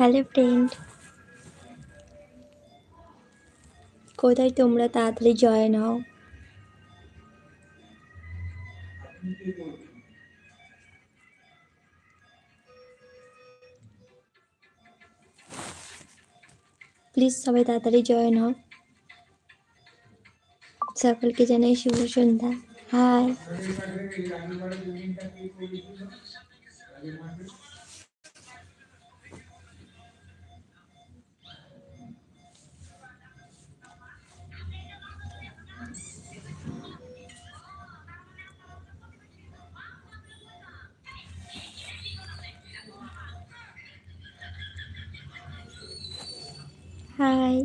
Hello friend কোথায় তোমরা তাড়াতাড়ি জয়েন হও? প্লিজ সবাই তাড়াতাড়ি জয়েন হও। সকলকে জানাই শুভ সন্ধ্যা। হাই হাই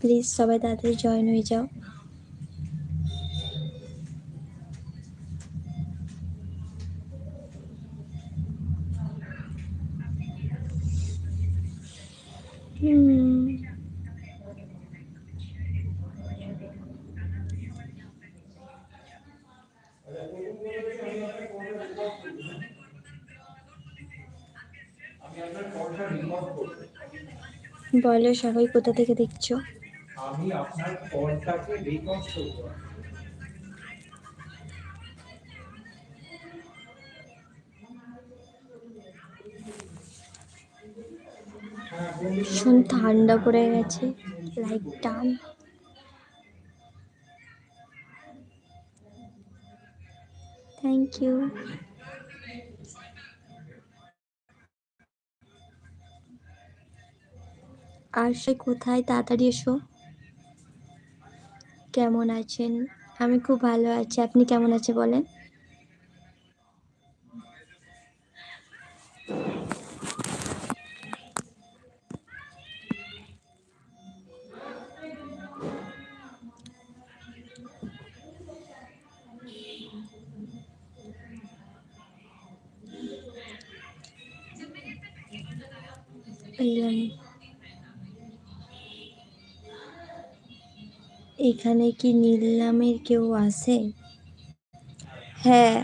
প্লিজ সবাই তাড়াতাড়ি জয়েন হয়ে যাও বলো সবাই কোথা থেকে দেখছ? আমি আপনার কলটাকে রেকর্ড করব। ভীষণ ঠান্ডা পড়ে গেছে লাইক টান থ্যাংক ইউ আর সে কোথায়? তাড়াতাড়ি এসো। কেমন আছেন? আমি খুব ভালো আছি। আপনি কেমন আছে বলেন? এলাম। এখানে কি নীল নামের কেউ আছে? হ্যাঁ।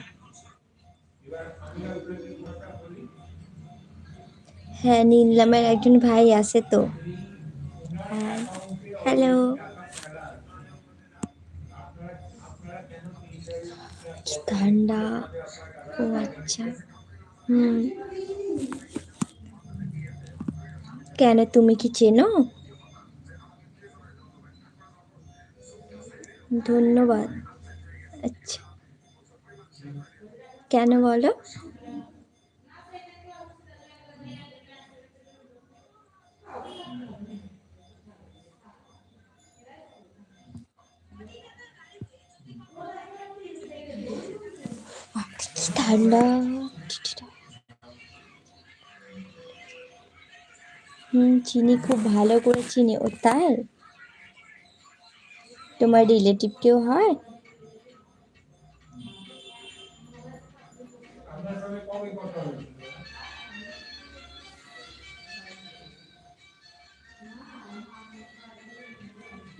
হ্যাঁ নীল নামের একজন ভাই আছে তো। হ্যাঁ। হ্যালো। ঠান্ডা। ও আচ্ছা। হুম। কেন, তুমি কি চেনো? ধন্যবাদ। আচ্ছা। কেন বলো? ঠান্ডা। হুম চিনি খুব ভালো করে চিনি। ও তাই? তোমার রিলেটিভ কেউ হয়?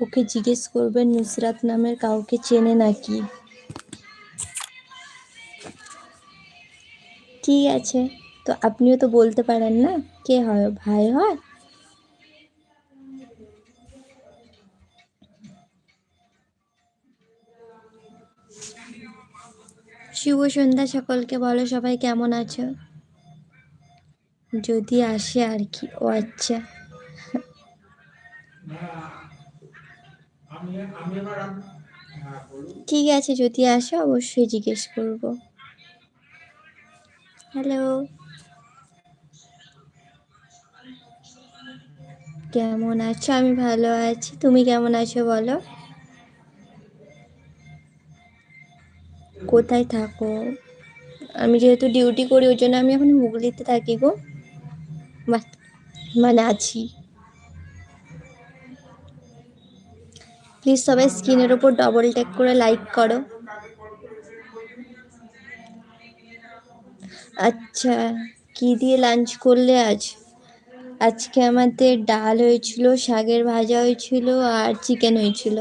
ওকে জিজ্ঞেস করবেন নুসরাত নামের কাউকে চেনে নাকি? ঠিক আছে, তো আপনিও তো বলতে পারেন না কে হয়, ভাই হয়? শুভ সন্ধ্যা সকলকে, বলো সবাই কেমন আছো? যদি আসে আর কি, ও আচ্ছা। ঠিক আছে, যদি আসে অবশ্যই জিজ্ঞেস করব। হ্যালো কেমন আছো? আমি ভালো আছি। তুমি কেমন আছো বলো? কোথায় থাকো? আমি যেহেতু ডিউটি করি, ওই জন্য আমি এখন হুগলিতে থাকি গো। মানে আছি। প্লিজ সবাই স্ক্রিনের ওপর ডবল ট্যাপ করে লাইক করো। আচ্ছা কি দিয়ে লাঞ্চ করলে আজ? আজকে আমাদের ডাল হয়েছিল, শাকের ভাজা হয়েছিল আর চিকেন হয়েছিল।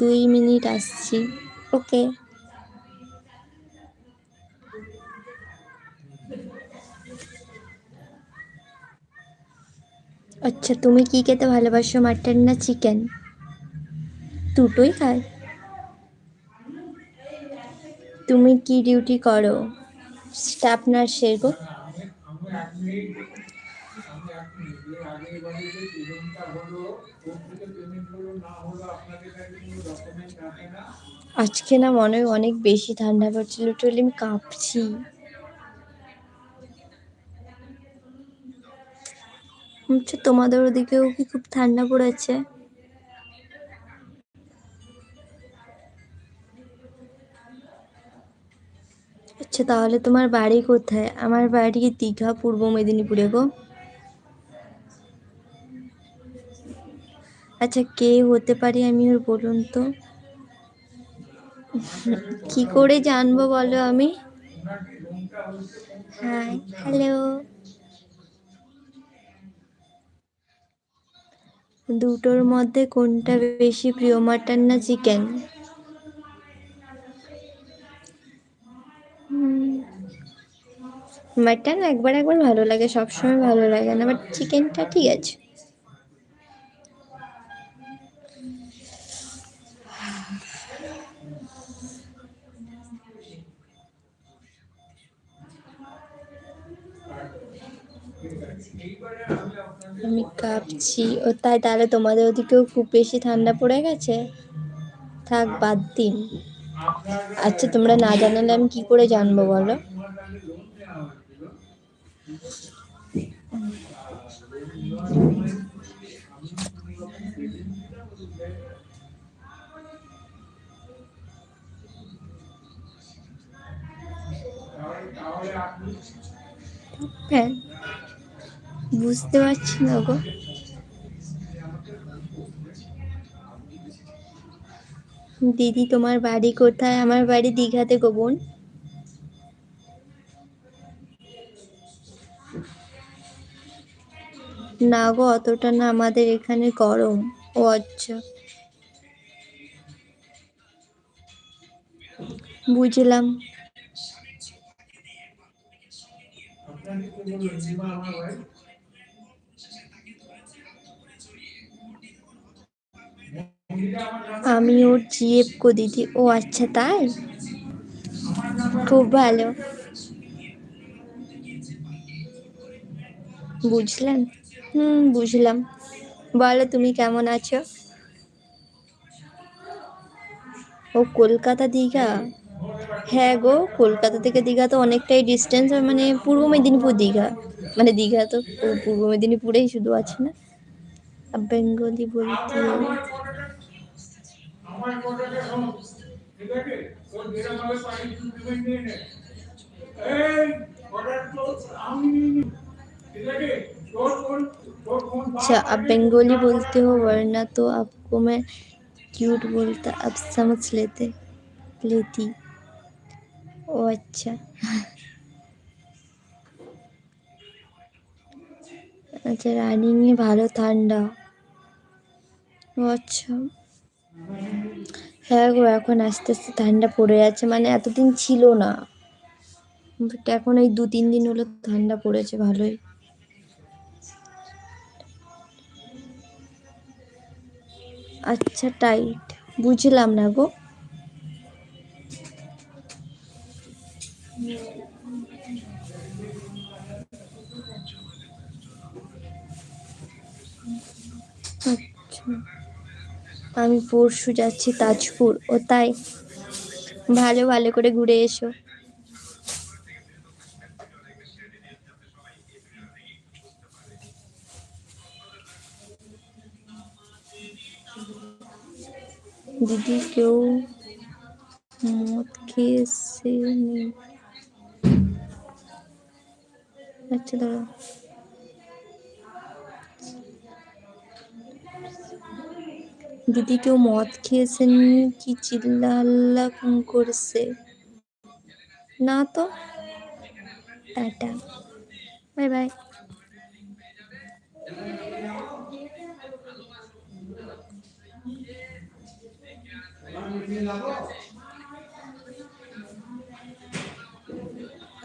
দুই মিনিট আসছি। ওকে। আচ্ছা তুমি কি খেতে ভালোবাসো, মাটন না চিকেন? দুটোই খায় তুমি কি ডিউটি করো? স্টাফ নার্সের গো আমি আমি এক মিনিট আমি এক মিনিট এর আগের বারে যে পেমেন্টটা হলো কোন থেকে পেমেন্ট হলো না হলো আপনাদের কাছে কোনো ডকুমেন্ট থাকে না আজকে না মনে হয় অনেক বেশি ঠান্ডা পড়ছিল টলে আমি কাঁপছি। আচ্ছা তোমাদের ওদিকেও কি খুব ঠান্ডা পড়েছে? আচ্ছা তাহলে তোমার বাড়ি কোথায়? আমার বাড়ি দীঘা, পূর্ব মেদিনীপুরে গো। আচ্ছা কে হতে পারি আমি ওর বলুন তো। কি করে জানব বলো আমি? হাই হ্যালো দুটোর মধ্যে কোনটা বেশি প্রিয়, মাটন না চিকেন? মাটন একবার একবার ভালো লাগে, সবসময় ভালো লাগে না বাট চিকেনটা ঠিক আছে। আমি কাঁপছি। ও তাই তাহলে তোমাদের ওদিকেও খুব বেশি ঠান্ডা পড়ে গেছে? থাক, বাদ দিন। আচ্ছা তোমরা না জানালে আমি কি করে জানব বলো? হ্যাঁ। বুঝতে পারছি না গো। দিদি, তোমার বাড়ি কোথায়? আমার বাড়ি দীঘাতে গো বোন। না গো, অতটা না, আমাদের এখানে গরম। ও আচ্ছা। বুঝলাম। আমার আমি ওর জিএফ কো দিদি। ও আচ্ছা তাই? খুব ভালো। বুঝলেন? হুম, বুঝলাম। বলো, তুমি কেমন আছো? ও, কলকাতা দীঘা? হ্যাঁ গো, কলকাতা থেকে দীঘা তো অনেকটাই ডিস্টেন্স মানে পূর্ব মেদিনীপুর দীঘা। মানে দীঘা তো পূর্ব মেদিনীপুরেই শুধু আছে না। বেঙ্গলি বলতে আমার কথাটা শোন ঠিক আছে তোর যেরকম ভাবে পারি তুই পেমেন্ট নিয়ে নে এই অর্ডার তো আমি নিয়ে নি। ঠিক আছে তোর ফোন তোর ফোন अच्छा आप बंगाली बोलते हो वरना तो आपको मैं क्यूट बोलता अब समझ लेते लेती ओ अच्छा আচ্ছা রানিংয়ে ভালো ঠান্ডা ও আচ্ছা হ্যাঁ গো, এখন আস্তে আস্তে ঠান্ডা পড়ে যাচ্ছে। মানে এতদিন ছিল না। এখন এই দু তিন দিন হলো ঠান্ডা পড়েছে ভালোই। আচ্ছা টাইট বুঝলাম না গো। আচ্ছা। আমি পরশু যাচ্ছি তাজপুর, ও তাই। ভালো ভালো করে ঘুরে এসো। দিদি কেউ মদ খেয়েছে আচ্ছা দাঁড়াও। দিদি কেউ মদ খেয়েছেন কি চিল্লা করছে? না তো, টাটা, বাই বাই।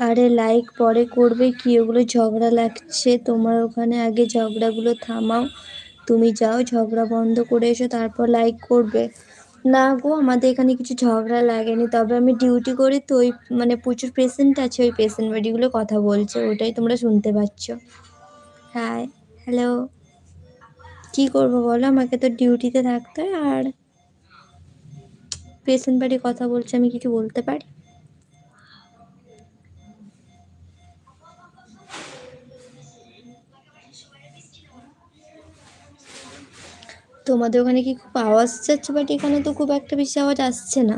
আরে লাইক পরে করবে কি? ওগুলো ঝগড়া লাগছে, তোমার ওখানে আগে ঝগড়াগুলো থামাও। তুমি যাও, ঝগড়া বন্ধ করে এসো, তারপর লাইক করবে। না গো, আমাদের এখানে কিছু ঝগড়া লাগেনি। তবে আমি ডিউটি করি, তো ওই মানে প্রচুর পেশেন্ট আছে, ওই পেশেন্ট বাড়িগুলো কথা বলছে, ওটাই তোমরা শুনতে পাচ্ছ। হ্যাঁ হ্যালো কি করব বলো? আমাকে তো ডিউটিতে থাকতে হয়, আর পেশেন্ট বাড়ি কথা বলছে, আমি কিছু বলতে পারি? তোমাদের ওখানে কি খুব আওয়াজ যাচ্ছে? বাট এখানে তো খুব একটা বেশি আওয়াজ আসছে না।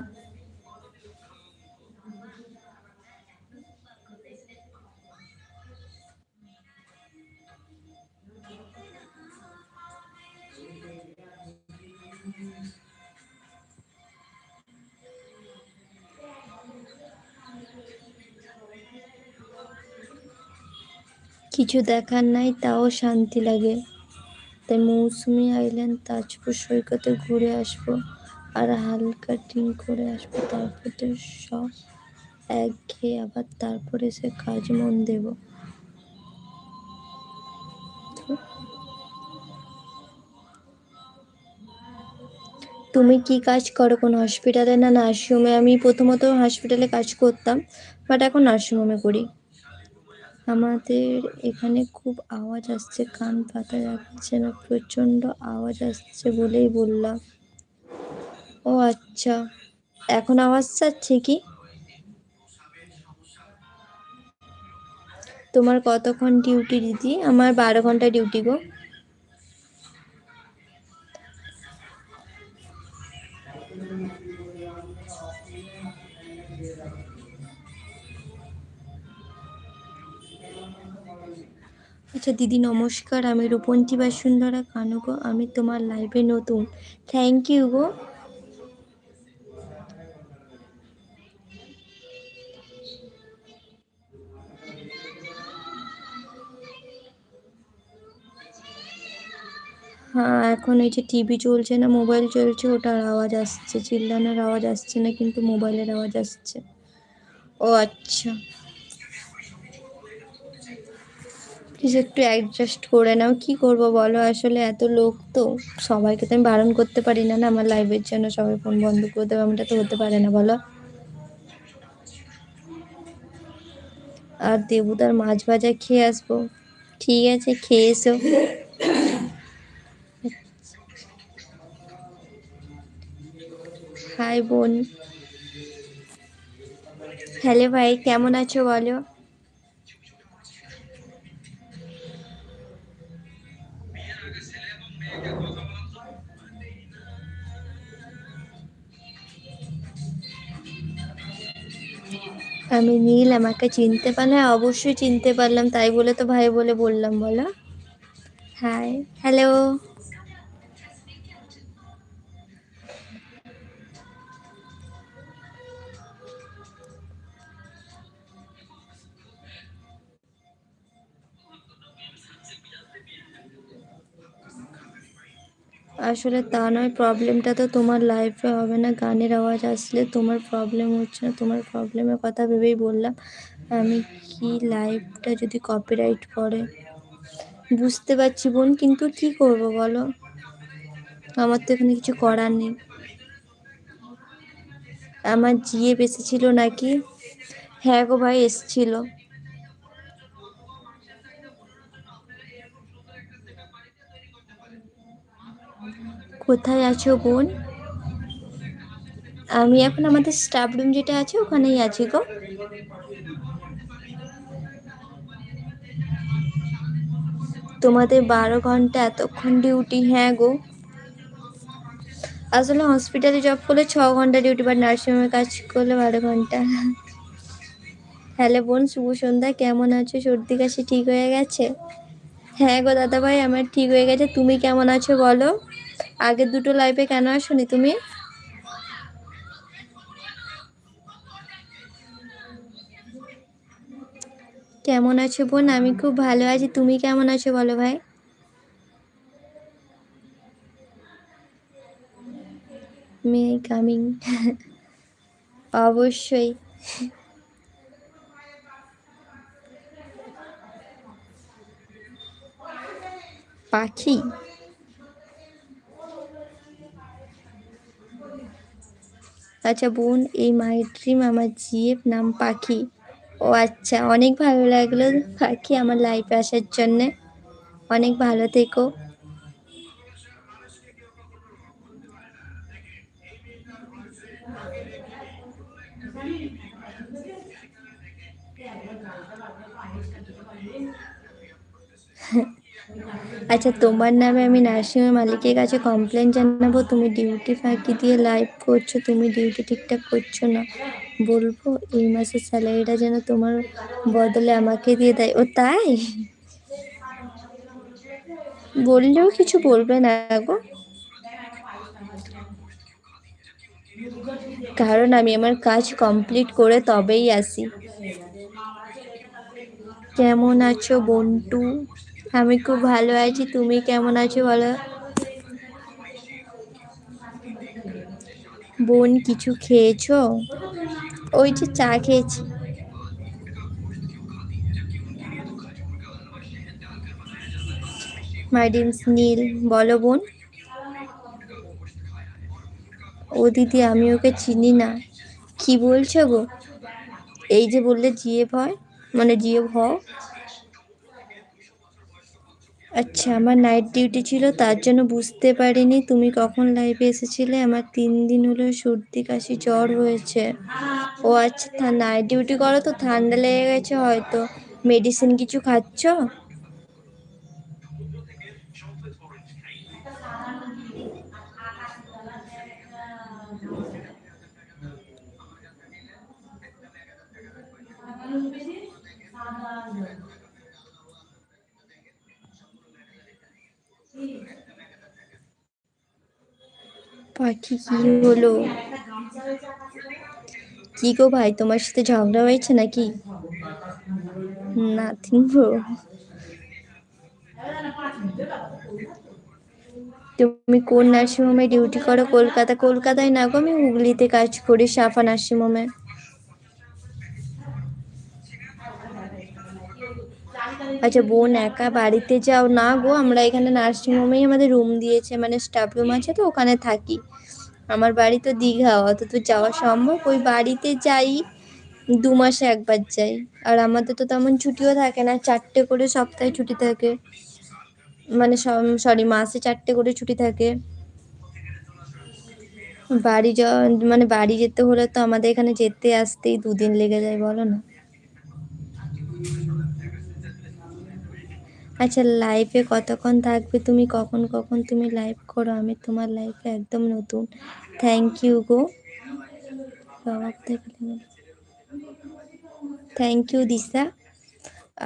কিছু দেখার নাই, তাও শান্তি লাগে। তাই মৌসুমি আইল্যান্ড তাজপুর সৈকতে ঘুরে আসব আর হালকা টিং করে আসব। তারপর তো সব এক খেয়ে আবার তারপরে সে কাজ মন দেব। তুমি কি কাজ করো কোন হসপিটালে না নার্সিংহোমে আমি প্রথমত হসপিটালে কাজ করতাম বাট এখন নার্সিংহোমে করি। আমাদের এখানে খুব আওয়াজ আসছে, কান পাতা যাচ্ছে না, প্রচণ্ড আওয়াজ আসছে বলেই বললাম। ও আচ্ছা এখন আওয়াজ যাচ্ছে কি? তোমার কতক্ষণ ডিউটি দিদি? আমার বারো ঘণ্টা ডিউটি গো। আচ্ছা দিদি, নমস্কার। আমি রূপন্তী বাসুন্ধরা কানু গো আমি তোমার লাইভে নতুন। থ্যাংক ইউ গো। হ্যাঁ এখন এই যে টিভি চলছে না মোবাইল চলছে, ওটার আওয়াজ আসছে। চিল্লানোর আওয়াজ আসছে না, কিন্তু মোবাইলের আওয়াজ আসছে। ও আচ্ছা। প্লিজ একটু অ্যাডজাস্ট করে নাও। কি করব বলো? আসলে এত লোক তো সবাইকে তো আমি বারণ করতে পারি না না? আমার লাইভের জন্য সবাই ফোন বন্ধ করে দেবে, এমনটা তো হতে পারে না, বলো? আর দেবুদার মাছ ভাজা খেয়ে আসব। ঠিক আছে, খেয়ে এসো। হাই বোন। হ্যালো ভাই, কেমন আছো বলো? আমি নীল আমাকে চিনতে পারলে হ্যাঁ, অবশ্যই চিনতে পারলাম তাই বলে তো ভাই বলে বললাম বলো। হ্যাঁ হ্যালো আসলে তা নয়, প্রবলেমটা তো তোমার লাইফে হবে না। গানের আওয়াজ আসলে তোমার প্রবলেম হচ্ছে না। তোমার প্রবলেমের কথা ভেবেই বললাম, আমি কি লাইভটা যদি কপিরাইট পড়ে? বুঝতে পারছি বোন, কিন্তু কি করব বলো? আমার তো এখানে কিছু করার নেই। আমার জিয়ে বেঁচেছিল নাকি? হ্যাঁ গো ভাই, এসছিল। কোথায় আছো বোন? আমি এখন আমাদের স্টাফ রুম যেটা আছে, ওখানেই আছি গো। তোমাদের বারো ঘণ্টা এতক্ষণ ডিউটি হ্যাঁ গো। আসলে হসপিটালে জব করলে ছ ঘণ্টা ডিউটি বা নার্সিংহোমে কাজ করলে বারো ঘণ্টা। হ্যালো বোন, শুভ সন্ধ্যা, কেমন আছো? সর্দি কাশি ঠিক হয়ে গেছে? হ্যাঁ গো দাদা ভাই আমার ঠিক হয়ে গেছে। তুমি কেমন আছো বলো? আগের দুটো লাইভে কেন আসোনি তুমি? কেমন আছো বোন? আমি খুব ভালো আছি। তুমি কেমন আছো বলো ভাই? মেয়ে কামিং অবশ্যই। পাখি? আচ্ছা বোন, এই মাই ড্রিম আমার জিএফ নাম পাখি। ও আচ্ছা অনেক ভালো লাগল পাখি আমার লাইফে আসার জন্যে। অনেক ভালো থেকো। আচ্ছা তোমার নামে আমি নার্সিংহোমের মালিকের কাছে কমপ্লেন জানাব। তুমি ডিউটি ফাঁকি দিয়ে লাইভ করছ, তুমি ডিউটি ঠিকঠাক করছ না। বলব, এই মাসের স্যালারিটা যেন তোমার বদলে আমাকে দিয়ে দেয়। ও তাই? বললেও কিছু বলবে না গো। কারণ আমি আমার কাজ কমপ্লিট করে তবেই আসি। কেমন আছো বন্টু? আমি খুব ভালো আছি। তুমি কেমন আছো বলো? বোন, কিছু খেয়েছো? ওই যে চা খেয়েছি। মাই ডিমস নীল বলো বোন। ও দিদি, আমি ওকে চিনি না। কি বলছো গো? এই যে বললে জিএফ হয় মানে জিএফ হও আচ্ছা আমার নাইট ডিউটি ছিল, তার জন্য বুঝতে পারিনি তুমি কখন লাইভে এসেছিলে। আমার তিন দিন হলো সর্দি, কাশি, জ্বর হয়েছে। ও আচ্ছা নাইট ডিউটি করো তো, ঠান্ডা লেগে গেছে হয়তো। মেডিসিন কিছু খাচ্ছ? পাখি কি হলো? কি গো ভাই, তোমার সাথে ঝগড়া হয়েছে নাকি? নাথিং তুমি কোন নার্সিংহোমে ডিউটি করো? কলকাতা, কলকাতায় না গো আমি হুগলিতে কাজ করি, সাফা নার্সিংহোমে। আচ্ছা বোন, একা বাড়িতে যাও না গো। আমরা এখানে নার্সিং নার্সিংহোমেই আমাদের রুম দিয়েছে মানে স্টাফ রুম আছে তো, ওখানে থাকি। আমার বাড়ি তো দীঘা অত তো যাওয়া সম্ভব। ওই বাড়িতে যাই, দু মাসে একবার যাই। আর আমাদের তো তেমন ছুটিও থাকে না, চারটে করে সপ্তাহে ছুটি থাকে। মানে সরি মাসে চারটে করে ছুটি থাকে। বাড়ি যাওয়া মানে বাড়ি যেতে হলে তো আমাদের এখানে যেতে আসতেই দুদিন লেগে যায়, বলো না। আচ্ছা লাইফে কতক্ষণ থাকবে? তুমি কখন কখন তুমি লাইভ করো? আমি তোমার লাইফে একদম নতুন। থ্যাংক ইউ গো। জবাব থ্যাংক ইউ দিশা।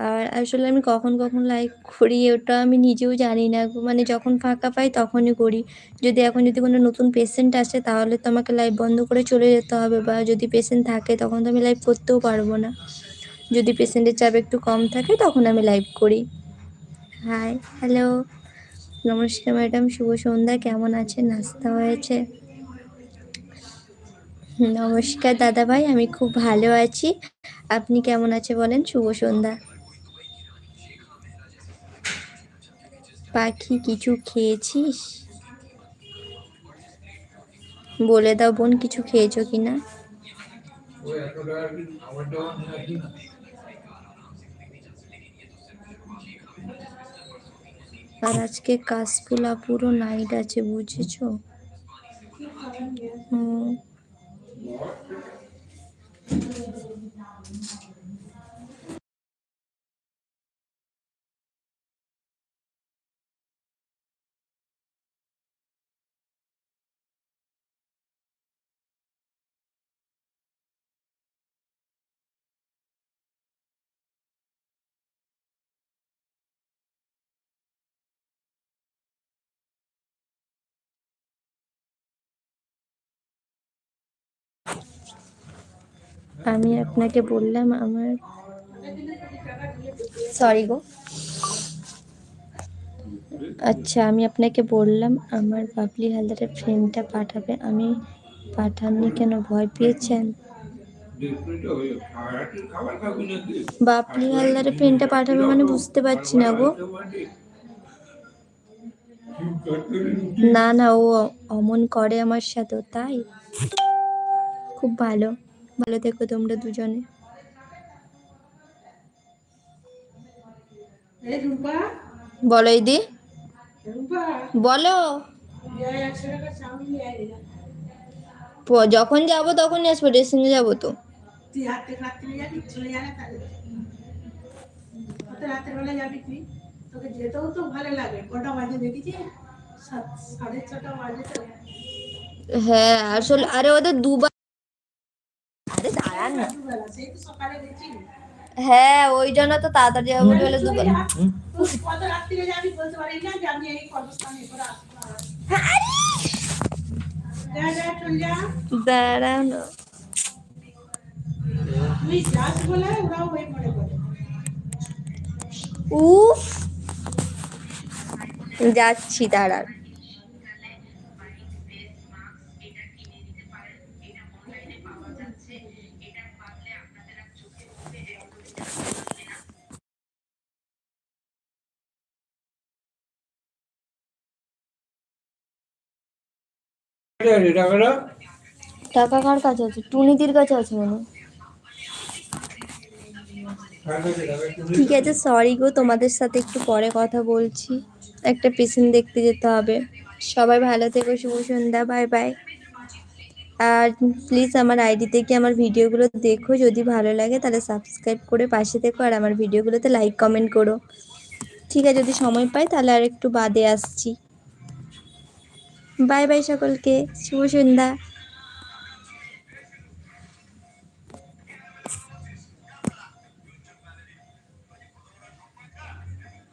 আর আসলে আমি কখন কখন লাইভ করি, ওটা আমি নিজেও জানি না মানে যখন ফাঁকা পাই, তখনই করি। যদি এখন যদি কোনো নতুন পেশেন্ট আসে, তাহলে তো আমাকে লাইভ বন্ধ করে চলে যেতে হবে। বা যদি পেশেন্ট থাকে, তখন তো আমি লাইভ করতেও পারব না। যদি পেশেন্টের চাপ একটু কম থাকে, তখন আমি লাইভ করি। হাই হ্যালো নমস্কার ম্যাডাম, শুভ সন্ধ্যা। কেমন আছেন? নাস্তা হয়েছে? নমস্কার দাদা ভাই আমি খুব ভালো আছি। আপনি কেমন আছে বলেন? শুভ সন্ধ্যা। পাখি কিছু খেয়েছিস? বলে দাও বোন, কিছু খেয়েছো কিনা? আর আজকে কাশফুলা পুরো নাইট আছে বুঝেছ? হুম। আমি আপনাকে বললাম আমার সরি গো। আচ্ছা আমি আপনাকে বললাম আমার বাবলি হালদারের ফ্রেন্ডটা পাঠাবে। আমি পাঠাননি কেন? ভয় পেয়েছেন? বাপলি হালদারের পেনটা পাঠাবে মানে বুঝতে পারছি না গো। না না, ও অমন করে আমার সাথে তাই? খুব ভালো। ভালো থেকো তোমরা দুজনে। বলো দিদি। বলো। যখন যাব তখনই আসব ড্রেসিংয়ে যাব তো। হ্যাঁ আসলে আরে ওদের দুবার আরে দাঁড়ান না দুবেলা সেই তো সকালে গেছি হ্যাঁ ওই জন্য তো তাড়াতাড়ি যাব বলে বলে চলে দুবার যা। তুই টাকা কার কাছে আছে? টুনিদির কাছে আছে মনে ঠিক আছে সরি গো তোমাদের সাথে একটু পরে কথা বলছি। একটা পেশেন্ট দেখতে যেতে হবে। সবাই ভালো থেকো শুভ সন্ধ্যা বাই বাই আর প্লিজ আমার আইডি থেকে আমার ভিডিওগুলো দেখো যদি ভালো লাগে তাহলে সাবস্ক্রাইব করে পাশে থেকো আর আমার ভিডিওগুলোতে লাইক কমেন্ট করো। ঠিক আছে যদি সময় পাই তাহলে আর একটু বাদে আসছি। বাই বাই সকলকে শুভ সন্ধ্যা।